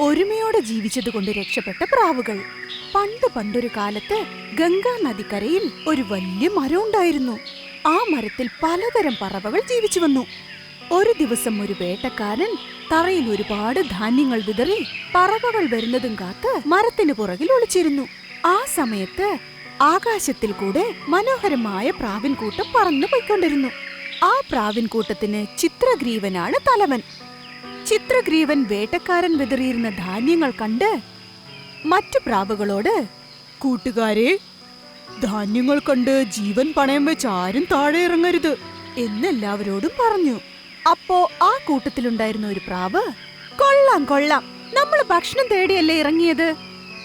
ഒരുമയോടെ ജീവിച്ചതുകൊണ്ട് രക്ഷപ്പെട്ട പ്രാവുകൾ. പണ്ട് പണ്ടൊരു കാലത്ത് ഗംഗാ നദിക്കരയിൽ ഒരു വലിയ മരം ഉണ്ടായിരുന്നു. ആ മരത്തിൽ പലതരം പറവകൾ ജീവിച്ചു വന്നു. ഒരു ദിവസം ഒരു വേട്ടക്കാരൻ തറയിൽ ഒരുപാട് ധാന്യങ്ങൾ വിതറി പറവകൾ വരുന്നതും കാത്ത് മരത്തിന് പുറകിൽ ഒളിച്ചിരുന്നു. ആ സമയത്ത് ആകാശത്തിൽ കൂടെ മനോഹരമായ പ്രാവിൻകൂട്ടം പറന്നു പോയിക്കൊണ്ടിരുന്നു. ആ പ്രാവിൻകൂട്ടത്തിന് ചിത്രഗ്രീവനാണ് തലവൻ. ചിത്രഗ്രീവൻ വേട്ടക്കാരൻ വിതറിയിരുന്ന ധാന്യങ്ങൾ കണ്ട് മറ്റു പ്രാവുകളോട് കൂട്ടുകാരെ ധാന്യങ്ങൾ കണ്ട് ജീവൻ പണയം വെച്ച് ആരും താഴെ ഇറങ്ങരുത് എന്നെല്ലാവരോടും പറഞ്ഞു. അപ്പോ ആ കൂട്ടത്തിലുണ്ടായിരുന്ന ഒരു പ്രാവ് കൊള്ളാം കൊള്ളാം നമ്മൾ ഭക്ഷണം തേടിയല്ലേ ഇറങ്ങിയത്?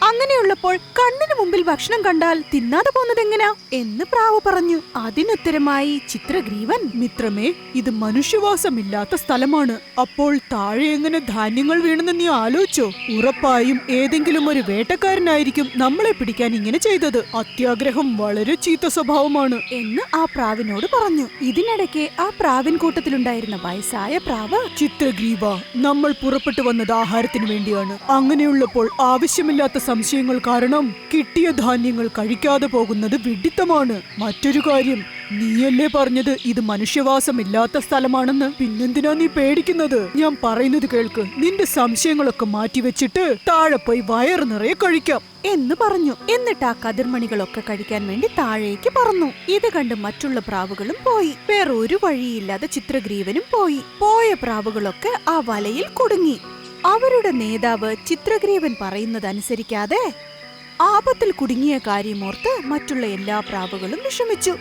അങ്ങനെയുള്ളപ്പോൾ കണ്ണിനു മുമ്പിൽ ഭക്ഷണം കണ്ടാൽ തിന്നാതെ പോകുന്നത് എങ്ങനാ? എന്ന് പ്രാവ് പറഞ്ഞു. അതിനുത്തരമായി ചിത്രഗ്രീവൻ മിത്രമേ ഇത് മനുഷ്യവാസമില്ലാത്ത സ്ഥലമാണ്. അപ്പോൾ താഴെ എങ്ങനെ ധാന്യങ്ങൾ വീണെന്ന് നീ ആലോചിച്ചോ? ഉറപ്പായും ഏതെങ്കിലും ഒരു വേട്ടക്കാരനായിരിക്കും നമ്മളെ പിടിക്കാൻ ഇങ്ങനെ ചെയ്തത്. അത്യാഗ്രഹം വളരെ ചീത്ത സ്വഭാവമാണ്. എന്ന് ആ പ്രാവിനോട് പറഞ്ഞു. ഇതിനിടയ്ക്ക് ആ പ്രാവിൻ കൂട്ടത്തിലുണ്ടായിരുന്ന വയസ്സായ പ്രാവ് ചിത്രഗ്രീവ നമ്മൾ പുറപ്പെട്ടു വന്നത് ആഹാരത്തിന് വേണ്ടിയാണ്. അങ്ങനെയുള്ളപ്പോൾ ആവശ്യമില്ലാത്ത സംശയങ്ങൾ കാരണം കിട്ടിയ ധാന്യങ്ങൾ കഴിക്കാതെ പോകുന്നത് വിഡിത്തമാണ്. മറ്റൊരു കാര്യം നീയല്ലേ പറഞ്ഞത് ഇത് മനുഷ്യവാസമില്ലാത്ത സ്ഥലമാണെന്ന്? പിന്നെന്തിനാ നീ പേടിക്കുന്നത്? ഞാൻ പറയുന്നത് കേൾക്ക്. നിന്റെ സംശയങ്ങളൊക്കെ മാറ്റിവെച്ചിട്ട് താഴെ പോയി വയറ് നിറയെ കഴിക്കാം. എന്ന് പറഞ്ഞു. എന്നിട്ട് ആ കതിർമണികളൊക്കെ കഴിക്കാൻ വേണ്ടി താഴേക്ക് പറന്നു. ഇത് കണ്ട് മറ്റുള്ള പ്രാവുകളും പോയി. വേറെ ഒരു വഴിയില്ലാതെ ചിത്രഗ്രീവനും പോയി. പോയ പ്രാവുകളൊക്കെ ആ വലയിൽ കുടുങ്ങി. അവരുടെ നേതാവ് ചിത്രഗ്രീവൻ പറയുന്നതനുസരിക്കാതെ ആപത്തിൽ കുടുങ്ങിയ കാര്യമോർത്ത് മറ്റുള്ള എല്ലാ പ്രാവുകളും വിഷമിച്ചു.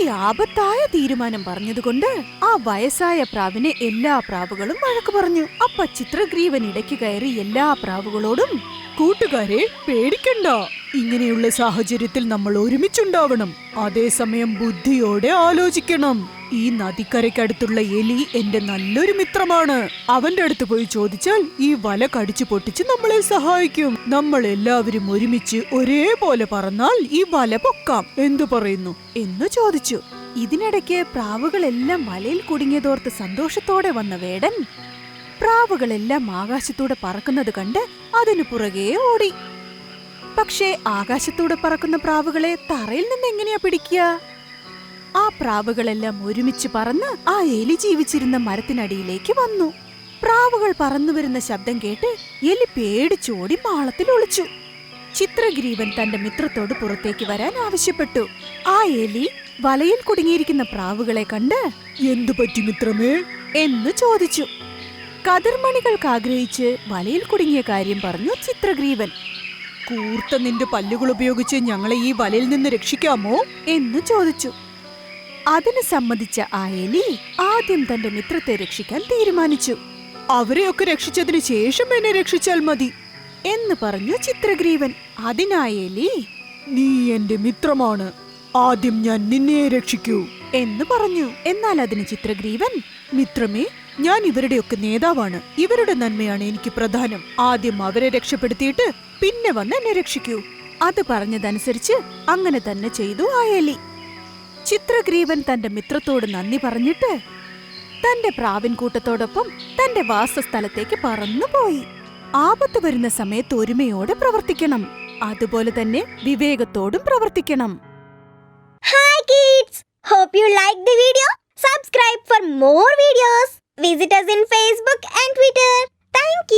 ഈ ആപത്തായ തീരുമാനം പറഞ്ഞതുകൊണ്ട് ആ വയസ്സായ പ്രാവിനെ എല്ലാ പ്രാവുകളും വഴക്കു പറഞ്ഞു. അപ്പ ചിത്രഗ്രീവൻ ഇടയ്ക്ക് കയറി എല്ലാ പ്രാവുകളോടും കൂട്ടുകാരെ പേടിക്കണ്ട. ഇങ്ങനെയുള്ള സാഹചര്യത്തിൽ നമ്മൾ ഒരുമിച്ചുണ്ടാവണം. അതേസമയം ബുദ്ധിയോടെ ആലോചിക്കണം. ഈ നദിക്കരയ്ക്കടുത്തുള്ള എലി എന്റെ നല്ലൊരു മിത്രമാണ്. അവന്റെ അടുത്ത് പോയി ചോദിച്ചാൽ ഈ വല കടിച്ചു പൊട്ടിച്ച് നമ്മളെ സഹായിക്കും. നമ്മൾ എല്ലാവരും ഒരുമിച്ച് ഒരേപോലെ പറന്നാൽ ഈ വല പൊക്കാം. എന്തു പറയുന്നു? എന്ന് ചോദിച്ചു. ഇതിനിടയ്ക്ക് പ്രാവുകളെല്ലാം വലയിൽ കുടുങ്ങിയതോർത്ത് സന്തോഷത്തോടെ വന്ന വേടൻ പ്രാവുകളെല്ലാം ആകാശത്തൂടെ പറക്കുന്നത് കണ്ട് അതിനു പുറകെ ഓടി. പക്ഷേ ആകാശത്തൂടെ പറക്കുന്ന പ്രാവുകളെ തറയിൽ നിന്ന് എങ്ങനെയാ പിടിക്കുക? ആ പ്രാവുകളെല്ലാം ഒരുമിച്ച് പറന്ന് ആ എലി ജീവിച്ചിരുന്ന മരത്തിനടിയിലേക്ക് വന്നു. പ്രാവുകൾ പറന്നു വരുന്ന ശബ്ദം കേട്ട് എലി പേടിച്ചോടി മാളത്തിൽ ഒളിച്ചു. ചിത്രഗ്രീവൻ തന്റെ മിത്രത്തോട് പുറത്തേക്ക് വരാൻ ആവശ്യപ്പെട്ടു. ആ എലി വലയിൽ കുടുങ്ങിയിരിക്കുന്ന പ്രാവുകളെ കണ്ട് എന്തു പറ്റി മിത്രമേ? എന്ന് ചോദിച്ചു. കതിർമണികൾക്ക് ആഗ്രഹിച്ച് വലയിൽ കുടുങ്ങിയ കാര്യം പറഞ്ഞു ചിത്രഗ്രീവൻ. കൂർത്ത നിന്റെ പല്ലുകൾ ഉപയോഗിച്ച് ഞങ്ങളെ ഈ വലയിൽ നിന്ന് രക്ഷിക്കാമോ? എന്ന് ചോദിച്ചു. അതിന് സമ്മതിച്ച അയലി ആദ്യം തന്റെ മിത്രത്തെ രക്ഷിക്കാൻ തീരുമാനിച്ചു. അവരെയൊക്കെ രക്ഷിച്ചതിന് ശേഷം എന്നെ രക്ഷിച്ചാൽ മതി എന്ന് പറഞ്ഞു ചിത്രഗ്രീവൻ അതിനായലി നീ എന്റെ മിത്രമാണ്. ആദ്യം ഞാൻ നിന്നെ രക്ഷിക്കൂ. എന്ന് പറഞ്ഞു. എന്നാൽ അതിന് ചിത്രഗ്രീവൻ മിത്രമേ ഞാൻ ഇവരുടെയൊക്കെ നേതാവാണ്. ഇവരുടെ നന്മയാണ് എനിക്ക് പ്രധാനം. ആദ്യം അവരെ രക്ഷപ്പെടുത്തിയിട്ട് പിന്നെ വന്ന് എന്നെ രക്ഷിക്കൂ. അത് പറഞ്ഞതനുസരിച്ച് അങ്ങനെ തന്നെ ചെയ്തു ആ എലി. ചിത്രഗ്രീവൻ തന്റെ മിത്രത്തോട് നന്ദി പറഞ്ഞിട്ട് തന്റെ പ്രാവിൻകൂട്ടത്തോടൊപ്പം തന്റെ വാസസ്ഥലത്തേക്ക് പറന്നുപോയി ആപത്ത് വരുന്ന സമയത്ത് ഒരുമയോടെ പ്രവർത്തിക്കണം അതുപോലെ തന്നെ വിവേകത്തോടും പ്രവർത്തിക്കണം Hi kids! Hope you like the video. Subscribe for more videos. Visit us in Facebook and Twitter. Thank